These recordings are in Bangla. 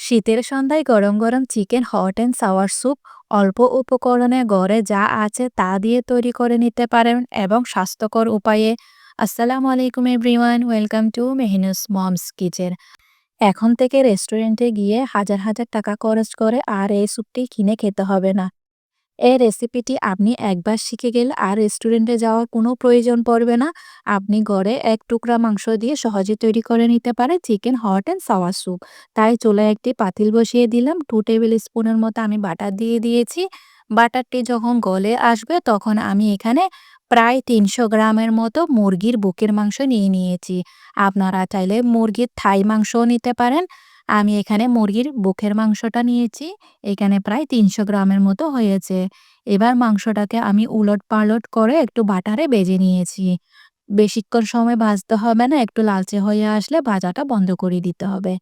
শীতের সন্ধ্যায় গরম গরম chicken hot and sour soup অল্প উপকরণে গড়ে যা আছে তা দিয়ে তৈরি করে নিতে পারেন এবং স্বাস্থ্যকর উপায়ে। আসসালামু আলাইকুম everyone, welcome to Mehinus mom's kitchen. এখন থেকে রেস্টুরেন্টে গিয়ে হাজার হাজার টাকা খরচ করে আর এই স্যুপটি কিনে খেতে হবে না। এই রেসিপিটি আপনি একবার শিখে গেলে আর রেস্টুরেন্টে যাওয়ার কোনো প্রয়োজন পড়বে না। আপনি ঘরে এক টুকরা মাংস দিয়ে সহজে তৈরি করে নিতে পারে chicken hot and sour soup তাই চলে একটি পাতিল বসিয়ে দিলাম। টু টেবিল স্পুনের মতো আমি বাটার দিয়ে দিয়েছি। বাটারটি যখন গলে আসবে তখন আমি এখানে প্রায় তিনশো গ্রামের মতো মুরগির বুকের মাংস নিয়ে নিয়েছি। আপনারা চাইলে মুরগির থাই মাংসও নিতে পারেন। আমি এখানে মুরগির বুকের মাংসটা নিয়েছি। এখানে প্রায় তিনশো গ্রামের মতো হয়েছে। এবার মাংসটাকে আমি উলট পালট করে একটু বাটারে বেজে নিয়েছি। বেশিক্ষণ সময় ভাজতে হবে না, একটু লালচে হয়ে আসলে ভাজাটা বন্ধ করে দিতে হবে।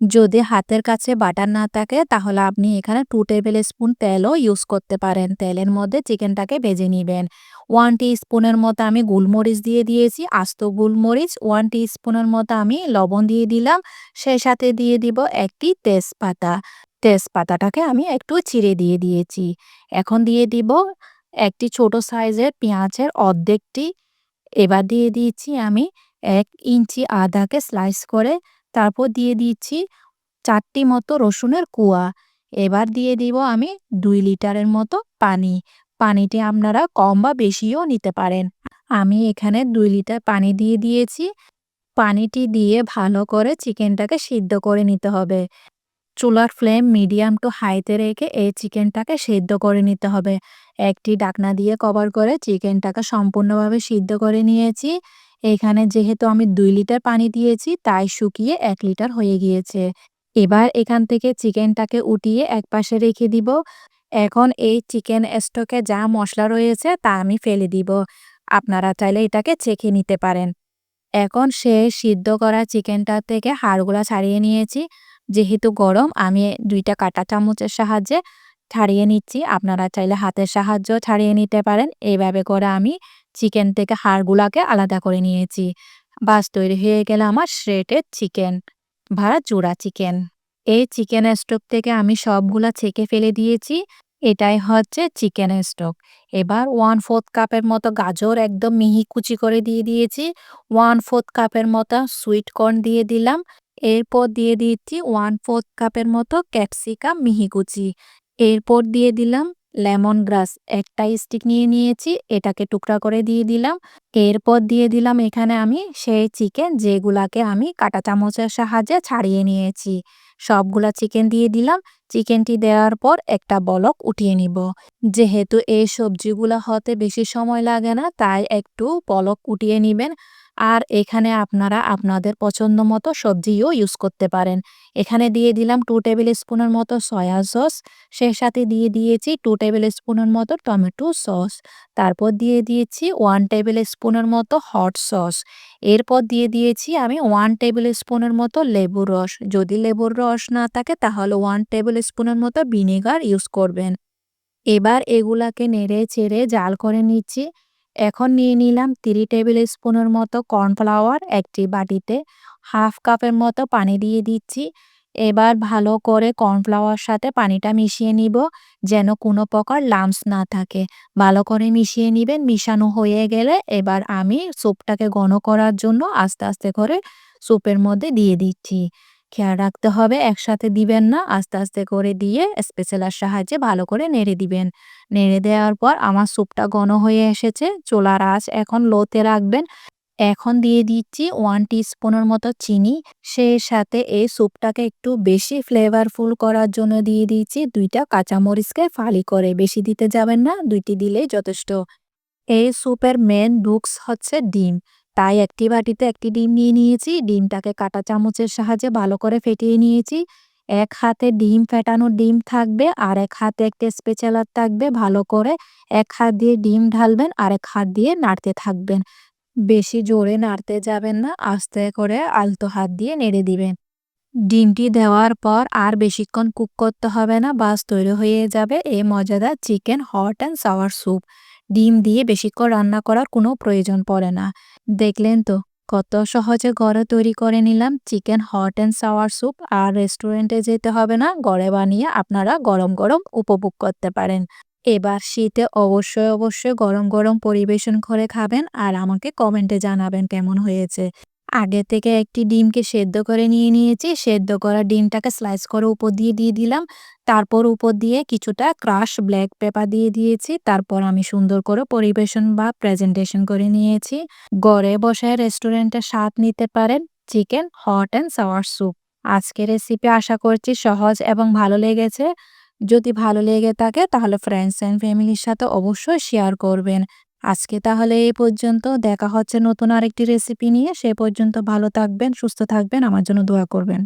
যদি হাতের কাছে বাটার না থাকে, তাহলে আপনি এখানে টু টেবিল স্পুন তেলও ইউজ করতে পারেন। তেলের মধ্যে চিকেনটাকে ভেজে নেবেন। ওয়ান স্পুনের মতো আমি গোলমরিচ দিয়ে দিয়েছি, আস্ত গোলমরিচ। ওয়ান স্পুনের মতো আমি লবণ দিয়ে দিলাম। সেই সাথে দিয়ে দিব একটি তেজপাতা। তেজপাতাটাকে আমি একটু চিড়ে দিয়ে দিয়েছি। এখন দিয়ে দিব একটি ছোট সাইজের পেঁয়াজের অর্ধেকটি। এবার দিয়ে দিয়েছি আমি এক ইঞ্চি আদাকে স্লাইস করে তারপর দিয়ে দিচ্ছি চারটি মতো রসুনের কুয়া। এবার দিয়ে দিব আমি দুই লিটারের মতো পানি। পানিটি আপনারা কম বা বেশিও নিতে পারেন। আমি এখানে দুই লিটার পানি দিয়ে দিয়েছি। পানিটি দিয়ে ভালো করে চিকেনটাকে সিদ্ধ করে নিতে হবে। চুলার ফ্লেম মিডিয়াম টু হাইতে রেখে এই চিকেনটাকে সিদ্ধ করে নিতে হবে। একটি ডাকনা দিয়ে কভার করে চিকেনটাকে সম্পূর্ণভাবে সিদ্ধ করে নিয়েছি। এখানে যেহেতু আমি দুই লিটার পানি দিয়েছি, তাই শুকিয়ে এক লিটার হয়ে গিয়েছে। এবার এখান থেকে চিকেনটাকে উঠিয়ে এক পাশে রেখে দিব। এখন এই চিকেন স্টকে যা মশলা রয়েছে, তা আমি ফেলে দিব। আপনারা চাইলে এটাকে চেখে নিতে পারেন। এখন সে সিদ্ধ করা চিকেনটা থেকে হাড়গুলা ছাড়িয়ে নিয়েছি। যেহেতু গরম, আমি দুইটা কাটা চামচের সাহায্যে ছাড়িয়ে নিচ্ছি। আপনারা চাইলে হাতের সাহায্য ছাড়িয়ে নিতে পারেন। এইভাবে করে আমি চিকেন থেকে হাড়গুলাকে আলাদা করে নিয়েছি। বাস, তৈরি হয়ে গেলে আমার শ্রেটেড চিকেন ভাড়া জোড়া চিকেন এই চিকেন স্টক থেকে আমি সবগুলা ছেঁকে ফেলে দিয়েছি। এটাই হচ্ছে চিকেন স্টক এবার ওয়ান ফোর্থ কাপের মতো গাজর একদম মিহি কুচি করে দিয়ে দিয়েছি। ওয়ান ফোর্থ কাপের মতো সুইট কর্ন দিয়ে দিলাম। এরপর দিয়ে দিচ্ছি ওয়ান ফোর্থ কাপের মতো ক্যাপসিকাম মিহি কুচি। এরপর দিয়ে দিলাম লেমন গ্রাস একটা স্টিক নিয়ে নিয়েছি, এটাকে টুকরা করে দিয়ে দিলাম। এরপর দিয়ে দিলাম এখানে আমি সেই চিকেন যেগুলাকে আমি কাটা চামচের সাহায্যে ছাড়িয়ে নিয়েছি। সবগুলা চিকেন দিয়ে দিলাম। চিকেনটি দেওয়ার পর একটা বলক উঠিয়ে নিব। যেহেতু এই সবজিগুলা হতে বেশি সময় লাগে না, তাই একটু বলক উঠিয়ে নেবেন। আর এখানে আপনারা আপনাদের পছন্দ মতো সবজিও ইউজ করতে পারেন। এখানে দিয়ে দিলাম টু টেবিল স্পুনের মতো সয়া সস সেই সাথে দিয়ে দিয়েছি টু টেবিল স্পুনের মতো টমেটো সস তারপর দিয়ে দিয়েছি ওয়ান টেবিল স্পুনের মতো হট সস এরপর দিয়ে দিয়েছি আমি ওয়ান টেবিল স্পুনের মতো লেবুর রস। যদি লেবুর রস না থাকে তাহলে ওয়ান টেবিল স্পুনের মতো ভিনেগার ইউজ করবেন। এবার এগুলাকে নেড়ে চেড়ে জাল করে নিচ্ছি। এখন নিয়ে নিলাম তিরি টেবিল স্পুনের মতো কর্নফ্লাওয়ার একটি বাটিতে। হাফ কাপের মতো পানি দিয়ে দিচ্ছি। এবার ভালো করে কর্নফ্লাওয়ার সাথে পানিটা মিশিয়ে নিব যেন কোনো প্রকার লামস না থাকে। ভালো করে মিশিয়ে নিবেন, মিশানো হয়ে গেলে এবার আমি স্যুপটাকে ঘন করার জন্য আস্তে আস্তে করে স্যুপের মধ্যে দিয়ে দিচ্ছি। খেয়াল রাখতে হবে, একসাথে দিবেন না। আস্তে আস্তে করে দিয়ে স্পেশালার সাহায্যে ভালো করে নেড়ে দিবেন। নেড়ে দেওয়ার পর আমার স্যুপটা ঘন হয়ে এসেছে, চোলার আঁচ এখন লোতে রাখবেন। এখন দিয়ে দিচ্ছি ওয়ান স্পুনের মতো চিনি। সেই সাথে এই স্যুপটাকে একটু বেশি ফ্লেভারফুল করার জন্য দিয়ে দিচ্ছি দুইটা কাঁচামরিচকে ফালি করে। বেশি দিতে যাবেন না, দুইটি দিলেই যথেষ্ট। এই স্যুপের মেন ডুক্স হচ্ছে ডিম। তাই একটি বাটিতে একটি ডিম নিয়ে নিয়েছি। ডিমটাকে কাটা চামচের সাহায্যে ভালো করে ফেটিয়ে নিয়েছি। এক হাতে ডিম ফেটানো ডিম থাকবে, আর এক হাতে একটা স্পেচালার থাকবে। ভালো করে এক হাত দিয়ে ডিম ঢালবেন, আর এক হাত দিয়ে নাড়তে থাকবেন। বেশি জোরে নাড়তে যাবেন না, আস্তে করে আলতো হাত দিয়ে নেড়ে দিবেন। ডিমটি দেওয়ার পর আর বেশিক্ষণ কুক করতে হবে না, বাস তৈরি হয়ে যাবে। এই মজাদার chicken hot and sour soup. ডিম দিয়ে বেশিক্ষণ রান্না করার কোনো প্রয়োজন পড়ে না। দেখলেন তো, কত সহজে ঘরে তৈরি করে নিলাম chicken hot and sour soup. আর রেস্টুরেন্টে যেতে হবে না, ঘরে বানিয়ে আপনারা গরম গরম উপভোগ করতে পারেন। এবার শীতে অবশ্যই অবশ্যই গরম গরম পরিবেশন করে খাবেন। আর আমাকে কমেন্টে জানাবেন কেমন হয়েছে। আগে থেকে একটি ডিমকে সেদ্ধ করে নিয়ে নিয়েছি, সেদ্ধ করা ডিমটাকে স্লাইস করে উপর দিয়ে দিয়ে দিলাম। তারপর উপর দিয়ে কিছুটা ক্রাশ ব্ল্যাক পেপার দিয়ে দিয়েছি। তারপর আমি সুন্দর করে পরিবেশন বা প্রেজেন্টেশন করে নিয়েছি। ঘরে বসে রেস্টুরেন্টে স্বাদ নিতে পারেন। Chicken hot and sour soup আজকের রেসিপি আশা করছি সহজ এবং ভালো লেগেছে। যদি ভালো লেগে থাকে তাহলে ফ্রেন্ডস অ্যান্ড ফ্যামিলির সাথে অবশ্যই শেয়ার করবেন। আজকে তাহলে এই পর্যন্ত। দেখা হচ্ছে নতুন আরেকটি রেসিপি নিয়ে। সে পর্যন্ত ভালো থাকবেন, সুস্থ থাকবেন। আমার জন্য দোয়া করবেন।